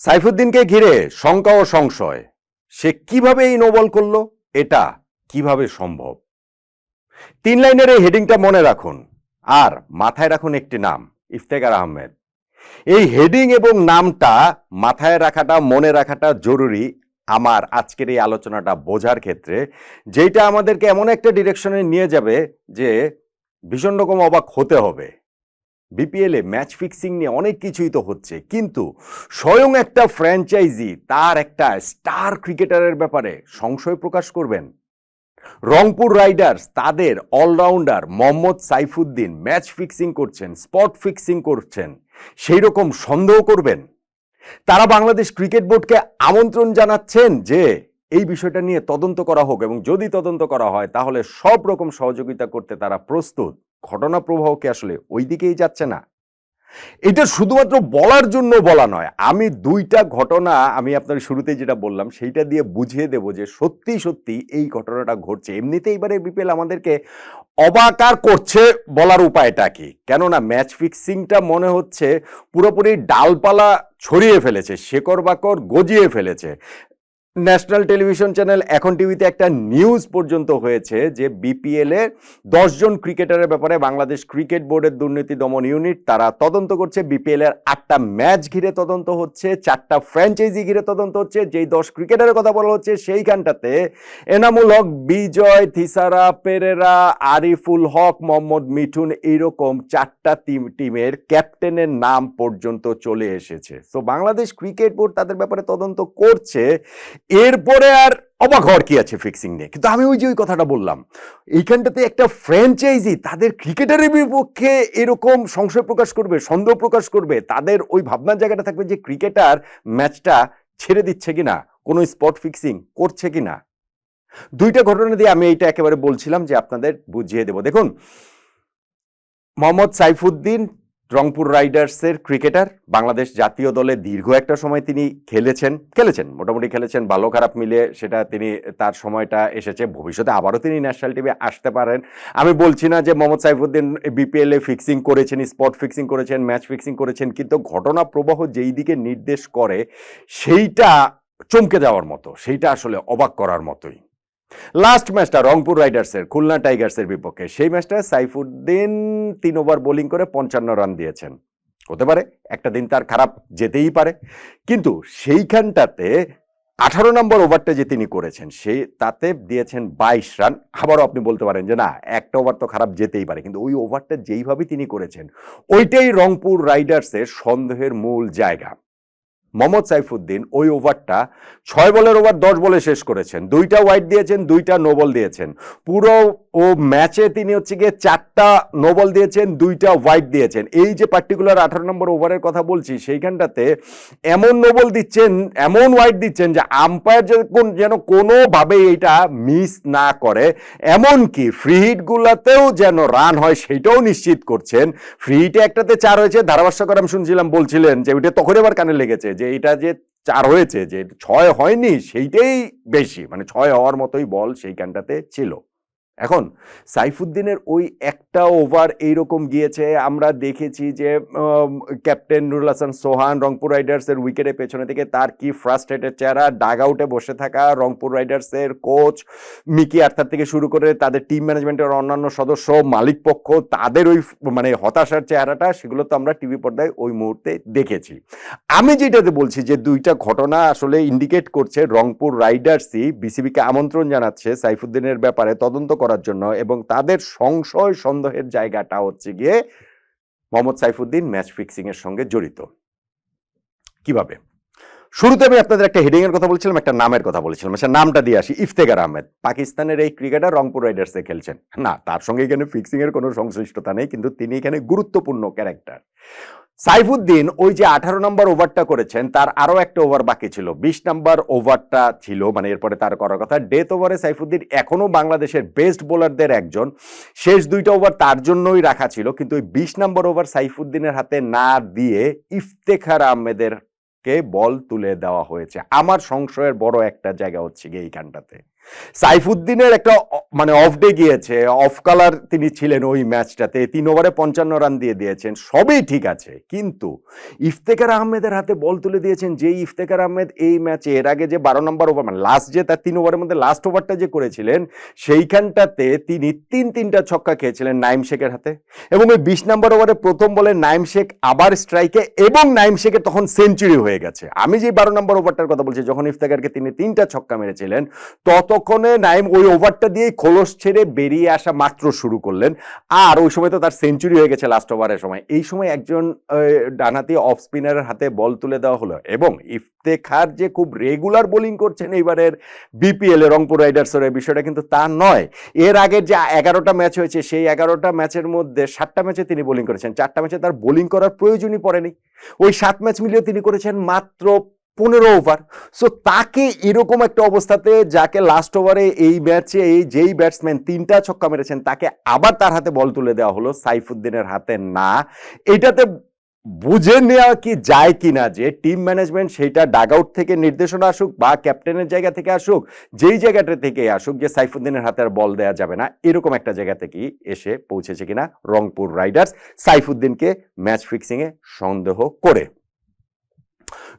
সাইফুদ্দিনকে ঘিরে শঙ্কা ও সংশয়। সে কীভাবে এই নোবল করল? এটা কীভাবে সম্ভব? তিন লাইনের এই হেডিংটা মনে রাখুন। আর মাথায় রাখুন একটি নাম ইফতেকার আহমেদ। এই হেডিং এবং নামটা মাথায় রাখাটা, মনে রাখাটা জরুরি আমার আজকের এই আলোচনাটা বোঝার ক্ষেত্রে যেটা আমাদেরকে এমন একটা ডিরেকশনে নিয়ে যাবে যে ভীষণ রকম অবাক হতে হবে। বিপিএলে ম্যাচ ফিক্সিং নিয়ে অনেক কিছুই তো হচ্ছে। কিন্তু স্বয়ং একটা ফ্র্যাঞ্চাইজি তার একটা স্টার ক্রিকেটারের ব্যাপারে সংশয় প্রকাশ করবেন। রংপুর রাইডার্স তাদের allrounder Mohammad Saifuddin match fixing করছেন স্পট ফিক্সিং করছেন সেই রকম সন্দেহ করবেন। তারা বাংলাদেশ ক্রিকেট বোর্ডকে আমন্ত্রণ জানাচ্ছেন যে এই বিষয়টা নিয়ে তদন্ত করা হোক এবং যদি তদন্ত করা হয়, তাহলে সব রকম সহযোগিতা করতে তারা প্রস্তুত। ঘটনা প্রবাহ কি আসলে ওই দিকেই যাচ্ছে না? এটা শুধুমাত্র বলার জন্য বলা নয়। আমি দুইটা ঘটনা আমি আপনার শুরুতেই যেটা বললাম, সেইটা দিয়ে বুঝিয়ে দেব যে সত্যি সত্যি এই ঘটনাটা ঘটছে। এমনিতেই এবারে বিপিএল আমাদেরকে অবাকার করছে বলার উপায়টা কি? কেননা ম্যাচ ফিক্সিংটা মনে হচ্ছে পুরোপুরি ডালপালা ছড়িয়ে ফেলেছে শেকড় বাকর গজিয়ে ফেলেছে। ন্যাশনাল টেলিভিশন চ্যানেল, এখন টিভিতে একটা নিউজ পর্যন্ত হয়েছে যে বিপিএল এ দশজন ক্রিকেটারের ব্যাপারে বাংলাদেশ ক্রিকেট বোর্ডের দুর্নীতি দমন ইউনিট, তারা তদন্ত করছে। বিপিএল এর আটটা ম্যাচ ঘিরে তদন্ত হচ্ছে, চারটা ফ্র্যাঞ্চাইজি ঘিরে তদন্ত হচ্ছে, যেই দশ ক্রিকেটারের কথা বলা হচ্ছে সেইখানটাতে এনামুল হক, বিজয়, থিসারা, পেরেরা, আরিফুল হক, মোহাম্মদ মিঠুন, এইরকম চারটা টিম টিমের ক্যাপ্টেনের নাম পর্যন্ত চলে এসেছে। তো বাংলাদেশ ক্রিকেট বোর্ড তাদের ব্যাপারে তদন্ত করছে। এরপরে আর অবাক হওয়ার কি আছে ফিক্সিং নিয়ে? কিন্তু আমি ওই যে ওই কথাটা বললাম, এইখানটাতে একটা ফ্র্যাঞ্চাইজি তাদের ক্রিকেটারের বিপক্ষে এরকম সংশয় প্রকাশ করবে, সন্দেহ প্রকাশ করবে, তাদের ওই ভাবনার জায়গাটা থাকবে যে ক্রিকেটার ম্যাচটা ছেড়ে দিচ্ছে কিনা, কোনো স্পট ফিক্সিং করছে কিনা? দুইটা ঘটনা দিয়ে আমি এইটা একেবারে বলছিলাম যে আপনাদের বুঝিয়ে দেব। দেখুন, মোহাম্মদ সাইফুদ্দিন রংপুর রাইডার্সের ক্রিকেটার, বাংলাদেশ জাতীয় দলে দীর্ঘ একটা সময় তিনি খেলেছেন খেলেছেন, মোটামুটি খেলেছেন, ভালো খারাপ মিলে সেটা তিনি, তার সময়টা এসেছে, ভবিষ্যতে আবারও তিনি ন্যাশনাল টিমে আসতে পারেন। আমি বলছি না যে মোহাম্মদ সাইফুদ্দিন বিপিএল ফিক্সিং করেছেন স্পট ফিক্সিং করেছেন ম্যাচ ফিক্সিং করেছেন, কিন্তু ঘটনা প্রবাহ যেই দিকে নির্দেশ করে, সেইটা চমকে যাওয়ার মতো, সেইটা আসলে অবাক করার মতোই। লাস্ট ম্যাচটা রংপুর রাইডার্সের খুলনা টাইগার্সের বিপক্ষে। সেই ম্যাচটা সাইফুদ্দিন তিন ওভার বোলিং করে পঞ্চান্ন রান দিয়েছেন। হতে পারে, একটা দিন তার খারাপ যেতেই পারে। কিন্তু সেইখানটাতে আঠারো নম্বর ওভারটা যে তিনি করেছেন সেই তাতে দিয়েছেন বাইশ রান আবারও আপনি বলতে পারেন যে না, একটা ওভার তো খারাপ যেতেই পারে, কিন্তু ওই ওভারটা যেইভাবে তিনি করেছেন, ওইটাই রংপুর রাইডার্সের সন্দেহের মূল জায়গা। মোহাম্মদ সাইফুদ্দিন ওই ওভারটা ছয় বলের ওভার, দশ বলে শেষ করেছেন। দুইটা ওয়াইড দিয়েছেন, দুইটা নো বল দিয়েছেন। পুরো ও ম্যাচে তিনি হচ্ছে গিয়ে চারটা নো বল দিয়েছেন, দুইটা ওয়াইড দিয়েছেন। এই যে পার্টিকুলার আঠারো নম্বর ওভারের কথা বলছি, সেইখানটাতে এমন নো বল দিচ্ছেন, এমন ওয়াইড দিচ্ছেন যে আম্পায়ার কোন যেন কোনোভাবে এইটা মিস না করে। এমনকি ফ্রি হিটগুলোতেও যেন রান হয় সেটাও নিশ্চিত করছেন। ফ্রি হিটে একটাতে চার হয়েছে, ধারাভাষ্যকর আমি শুনছিলাম, বলছিলেন যে ওইটা তখন এবার কানে লেগেছে যে এটা যে চার হয়েছে, যে ছয় হয়নি সেইটাই বেশি মানে ছয় হওয়ার মতোই বল সেইখানটাতে ছিল। এখন সাইফুদ্দিনের ওই একটা ওভার এইরকম গিয়েছে, আমরা দেখেছি যে ক্যাপ্টেন নুরুল হাসান সোহান রংপুর রাইডার্সের উইকেটের পেছনে থেকে তার কি ফ্রাস্ট্রেটেড চেহারা ডাগ আউটে বসে থাকা রংপুর রাইডার্সের কোচ মিকি আর্থার থেকে শুরু করে তাদের টিম ম্যানেজমেন্টের অন্যান্য সদস্য, মালিক পক্ষ, তাদের ওই মানে হতাশার চেহারাটা, সেগুলো তো আমরা টিভি পর্দায় ওই মুহূর্তে দেখেছি। আমি যেটাতে বলছি যে, দুইটা ঘটনা আসলে ইন্ডিকেট করছে রংপুর রাইডার্সই বিসিবিকে আমন্ত্রণ জানাচ্ছে সাইফুদ্দিনের ব্যাপারে, তদন্ত করার জন্য এবং তাদের সংশয় সন্দেহের জায়গাটা হচ্ছে গিয়ে মোহাম্মদ সাইফুদ্দিন ম্যাচ ফিক্সিং এর সঙ্গে জড়িত। কীভাবে? শুরুতে আমি আপনাদের একটা হেডিং এর কথা বলছিলাম, একটা নামের কথা বলেছিলাম। সে নামটা দিয়ে আসি। ইফতেখার আহমেদ, পাকিস্তানের এই ক্রিকেটার রংপুর রাইডার্সে খেলছেন। না, তার সঙ্গে এখানে ফিক্সিং এর কোনো সংশ্লিষ্টতা নেই, কিন্তু তিনি এখানে গুরুত্বপূর্ণ ক্যারেক্টার সাইফুদ্দিন ওই যে আঠারো নম্বর ওভারটা করেছেন, তার আরও একটা ওভার বাকি ছিল। বিশ নম্বর ওভারটা ছিল মানে এরপরে তার করার কথা। ডেথ ওভারে সাইফুদ্দিন এখনও বাংলাদেশের বেস্ট বোলারদের একজন। শেষ দুইটা ওভার তার জন্যই রাখা ছিল, কিন্তু ওই বিশ নম্বর ওভার সাইফুদ্দিনের হাতে না দিয়ে ইফতেখার আহমেদের কে বল তুলে দেওয়া হয়েছে। আমার সংশয়ের বড় একটা জায়গা হচ্ছে গিয়ে এইখানটাতে সাইফুদ্দিনের একটা মানে অফ ডে গিয়েছে অফ কালার তিনি ছিলেন ওই ম্যাচটাতে তিন ওভারে পঞ্চান্ন রান দিয়ে দিয়েছেন, সবই ঠিক আছে। কিন্তু ইফতেখার আহমেদের হাতে বল তুলে দিয়েছেন, যে ইফতেখার আহমেদ এই ম্যাচে এর আগে যে বারো নম্বর ওভার মানে লাস্ট যে, তার তিন ওভারের মধ্যে লাস্ট ওভারটা যে করেছিলেন, সেইখানটাতে তিনি তিন তিনটা ছক্কা খেয়েছিলেন নাইম শেখের হাতে। এবং ওই বিশ নম্বর ওভারে প্রথম বলে নাইম শেখ আবার স্ট্রাইকে এবং নাইম শেখের তখন সেঞ্চুরি হয়ে গেছে। আমি যে বারো নম্বর ওভারটার কথা বলছি, যখন ইফতেখারকে তিনি তিনটা ছক্কা মেরেছিলেন ততক্ষণে নাইম ওই ওভারটা দিয়ে খোলস ছেড়ে বেরিয়ে আসা মাত্র শুরু করলেন। আর ওই সময় তো তার সেঞ্চুরি হয়ে গেছে লাস্ট ওভারের সময়। এই সময় একজন আহ, ডানহাতি অফ স্পিনারের হাতে বল তুলে দেওয়া হলো এবং ইফতেখার যে খুব রেগুলার বোলিং করছেন এইবারের বিপিএল এ রংপুর রাইডার্সের বিষয়টা কিন্তু তা নয়। এর আগের যে এগারোটা ম্যাচ হয়েছে সেই এগারোটা ম্যাচের মধ্যে সাতটা ম্যাচে তিনি বোলিং করেছেন। চারটা ম্যাচে তার বোলিং করার প্রয়োজনই পড়েনি। ওই সাত ম্যাচ মিলিয়ে তিনি করেছেন মাত্র পনেরো ওভার সো তাকে এরকম একটা অবস্থাতে যাকে লাস্ট ওভারে এই ম্যাচে এই যেই ব্যাটসম্যান তিনটা ছক্কা মেরেছেন, তাকে আবার তার হাতে বল তুলে দেওয়া হলো সাইফুদ্দিনের হাতে। না, এটাতে বুঝে নেওয়া কি যায় কিনা যে টিম ম্যানেজমেন্ট সেইটা ডাগ আউট থেকে নির্দেশনা আসুক বা ক্যাপ্টেনের জায়গা থেকে আসুক, যেই জায়গাটা থেকে আসুক যে সাইফুদ্দিনের হাতে আর বল দেওয়া যাবে না, এরকম একটা জায়গা থেকেই এসে পৌঁছেছে কিনা রংপুর রাইডার্স সাইফুদ্দিনকে ম্যাচ ফিক্সিংয়ে সন্দেহ করে।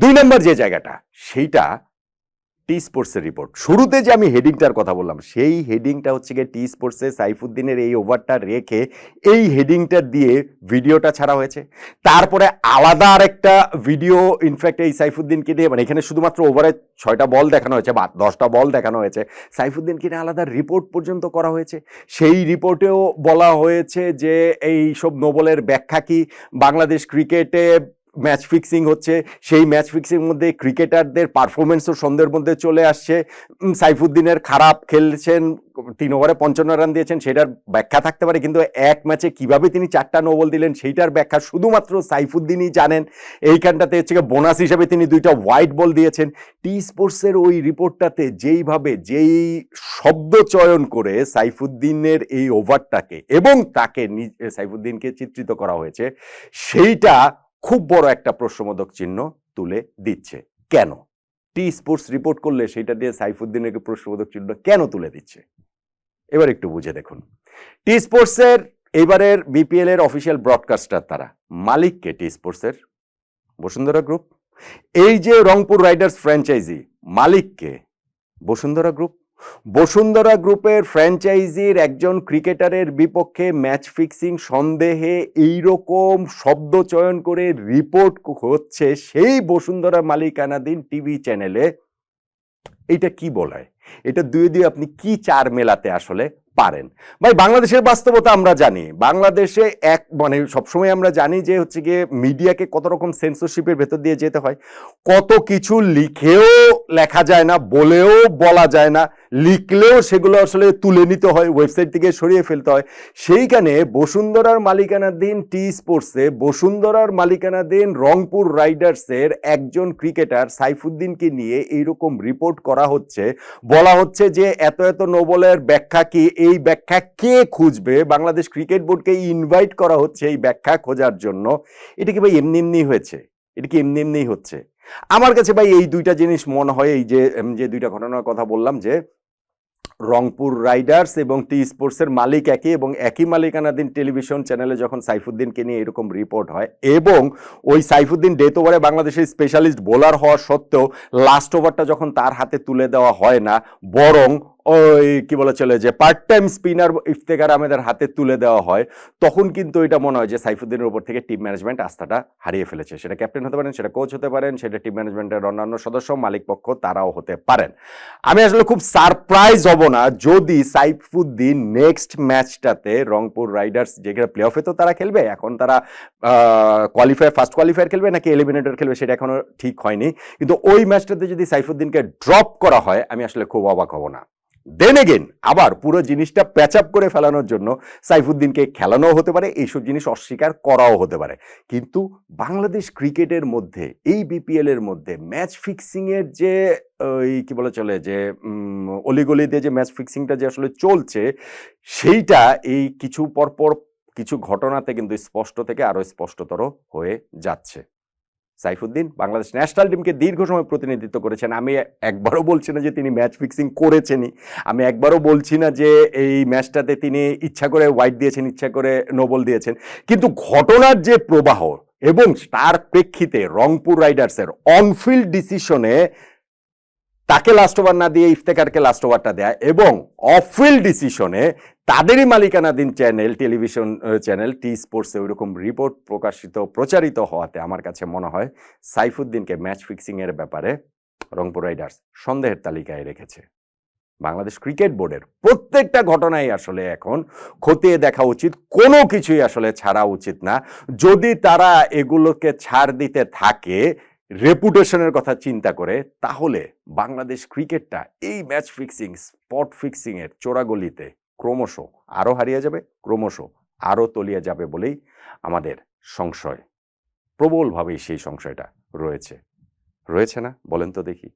দুই নম্বর যে জায়গাটা, সেইটা টি স্পোর্টসের রিপোর্ট শুরুতে যে আমি হেডিংটার কথা বললাম, সেই হেডিংটা হচ্ছে গিয়ে টি স্পোর্টসে সাইফুদ্দিনের এই ওভারটা রেখে এই হেডিংটা দিয়ে ভিডিওটা ছাড়া হয়েছে। তারপরে আলাদা আর একটা ভিডিও ইনফ্যাক্ট এই সাইফুদ্দিনকে নিয়ে মানে এখানে শুধুমাত্র ওভারে ছয়টা বল দেখানো হয়েছে বা দশটা বল দেখানো হয়েছে, সাইফুদ্দিনকে নিয়ে আলাদা রিপোর্ট পর্যন্ত করা হয়েছে। সেই রিপোর্টেও বলা হয়েছে যে, এই সব নোবলের ব্যাখ্যা কি? বাংলাদেশ ক্রিকেটে ম্যাচ ফিক্সিং হচ্ছে, সেই ম্যাচ ফিক্সিং মধ্যে ক্রিকেটারদের পারফরমেন্সও সন্দেহের মধ্যে চলে আসছে। সাইফুদ্দিনের খারাপ খেলছেন, তিন ওভারে পঞ্চান্ন রান দিয়েছেন, সেটার ব্যাখ্যা থাকতে পারে, কিন্তু এক ম্যাচে কীভাবে তিনি চারটা নোবল দিলেন, সেইটার ব্যাখ্যা শুধুমাত্র সাইফুদ্দিনই জানেন। এইখানটাতে হচ্ছে বোনাস হিসেবে তিনি দুইটা হোয়াইট বল দিয়েছেন। টি স্পোর্টসের ওই রিপোর্টটাতে যেইভাবে, যেই শব্দ চয়ন করে সাইফুদ্দিনের এই ওভারটাকে এবং তাকে সাইফুদ্দিনকে চিত্রিত করা হয়েছে, সেইটা খুব বড় একটা প্রশ্নবোধক চিহ্ন তুলে দিচ্ছে। কেন? টি স্পোর্টস রিপোর্ট করলে সেটা দিয়ে সাইফুদ্দিনের প্রশ্নবোধক চিহ্ন কেন তুলে দিচ্ছে? এবার একটু বুঝে দেখুন। টি স্পোর্টসের এবারের বিপিএল এর অফিসিয়াল ব্রডকাস্টার তারা? মালিককে টি স্পোর্টসের? বসুন্ধরা গ্রুপ। এই যে রংপুর রাইডার্স ফ্র্যাঞ্চাইজি মালিককে বসুন্ধরা গ্রুপ। বসুন্ধরা গ্রুপের ফ্র্যাঞ্চাইজির একজন ক্রিকেটারের বিপক্ষে ম্যাচ ফিক্সিং সন্দেহে এইরকম শব্দ চয়ন করে রিপোর্ট হচ্ছে সেই বসুন্ধরা মালিকানাধীন টিভি চ্যানেলে। এটা কি বলায়? এটা দুয়ে দুয়ে আপনি কি চার মেলাতে আসলে পারেন? ভাই, বাংলাদেশের বাস্তবতা আমরা জানি। বাংলাদেশে এক মানে সবসময় আমরা জানি যে হচ্ছে গিয়ে মিডিয়াকে কত রকম সেন্সরশিপের ভেতর দিয়ে যেতে হয়। কত কিছু লিখেও লেখা যায় না, বলেও বলা যায় না। লিখলেও সেগুলো আসলে তুলে নিতে হয় ওয়েবসাইট থেকে সরিয়ে ফেলতে হয়। সেইখানে বসুন্ধরার মালিকানাধীন টি স্পোর্টসে বসুন্ধরার মালিকানাধীন রংপুর রাইডার্সের একজন ক্রিকেটার সাইফুদ্দিনকে নিয়ে এইরকম রিপোর্ট করা হচ্ছে। বলা হচ্ছে যে, এত এত নোবলের ব্যাখ্যা কি? এই ব্যাখ্যা কে খুঁজবে? বাংলাদেশ ক্রিকেট বোর্ডকে ইনভাইট করা হচ্ছে এই ব্যাখ্যা খোঁজার জন্য। এটা কি ভাই এমনি এমনি হয়েছে? এটা কি এমনি এমনি হচ্ছে? আমার কাছে ভাই এই দুইটা জিনিস মনে হয়, এই যে যে দুইটা ঘটনার কথা বললাম যে রংপুর রাইডার্স এবং টি স্পোর্টসের মালিক একই এবং একই মালিকানাধীন টেলিভিশন চ্যানেলে যখন সাইফুদ্দিনকে নিয়ে এরকম রিপোর্ট হয় এবং ওই সাইফুদ্দিন ডেথ ওভারে বাংলাদেশের স্পেশালিস্ট বোলার হওয়া সত্ত্বেও লাস্ট ওভারটা যখন তার হাতে তুলে দেওয়া হয় না, বরং ওই কি বলে চলে, যে পার্ট টাইম স্পিনার ইফতেখার আমাদের হাতে তুলে দেওয়া হয়, তখন কিন্তু এটা মনে হয় যে সাইফুদ্দিনের উপর থেকে টিম ম্যানেজমেন্ট আস্থাটা হারিয়ে ফেলেছে। সেটা ক্যাপ্টেন হতে পারেন, সেটা কোচ হতে পারেন, সেটা টিম ম্যানেজমেন্টের অন্যান্য সদস্য, মালিক পক্ষ তারাও হতে পারেন। আমি আসলে খুব সারপ্রাইজ হব না যদি সাইফুদ্দিন নেক্সট ম্যাচটাতে রংপুর রাইডার্স যেখানে প্লে অফে তো তারা খেলবে, এখন তারা কোয়ালিফায়ার ফার্স্ট কোয়ালিফায়ার খেলবে নাকি এলিমিনেটর খেলবে সেটা এখনও ঠিক হয়নি। কিন্তু ওই ম্যাচটাতে যদি সাইফুদ্দিনকে ড্রপ করা হয়, আমি আসলে খুব অবাক হব না। দেন এগেন আবার পুরো জিনিসটা প্যাচ আপ করে ফেলানোর জন্য সাইফুদ্দিনকে খেলানোও হতে পারে, এইসব জিনিস অস্বীকার করাও হতে পারে। কিন্তু বাংলাদেশ ক্রিকেটের মধ্যে, এই বিপিএল এর মধ্যে ম্যাচ ফিক্সিং এর যে, ওই কি বলে চলে, যে অলিগলি দিয়ে যে ম্যাচ ফিক্সিংটা যে আসলে চলছে, সেইটা এই কিছু পরপর কিছু ঘটনাতে কিন্তু স্পষ্ট থেকে আরও স্পষ্টতর হয়ে যাচ্ছে। সাইফুদ্দিন, বাংলাদেশ ন্যাশনাল টিমকে দীর্ঘ সময় প্রতিনিধিত্ব করেছেন। আমি একবারও বলছি না যে তিনি ম্যাচ ফিক্সিং করেছেনই। আমি একবারও বলছি না যে এই ম্যাচটাতে তিনি ইচ্ছা করে হোয়াইট দিয়েছেন, ইচ্ছা করে নোবল দিয়েছেন। কিন্তু ঘটনার যে প্রবাহ এবং তার প্রেক্ষিতে রংপুর রাইডার্সের অনফিল্ড ডিসিশনে তাকে লাস্ট ওভার না দিয়ে ইফতেকারকে লাস্ট ওভারটা দেয় এবং অফিল্ড ডিসিশনে তাদেরই মালিকানাধীন চ্যানেল টেলিভিশন চ্যানেল টি স্পোর্টসে ওইরকম রিপোর্ট প্রকাশিত, প্রচারিত হওয়াতে আমার কাছে মনে হয় সাইফুদ্দিনকে ম্যাচ ফিক্সিং এর ব্যাপারে রংপুর রাইডার্স সন্দেহের তালিকায় রেখেছে। বাংলাদেশ ক্রিকেট বোর্ডের প্রত্যেকটা ঘটনাই আসলে এখন খতিয়ে দেখা উচিত, কোনো কিছুই আসলে ছাড়া উচিত না। যদি তারা এগুলোকে ছাড় দিতে থাকে রেপুটেশনের কথা চিন্তা করে, তাহলে বাংলাদেশ ক্রিকেটটা এই ম্যাচ ফিক্সিং স্পট ফিক্সিংয়ের চোরাগলিতে ক্রমশ আরও হারিয়ে যাবে, ক্রমশ আরও তলিয়ে যাবে বলেই আমাদের সংশয়। প্রবলভাবেই সেই সংশয়টা রয়েছে। রয়েছে না? বলেন তো দেখি।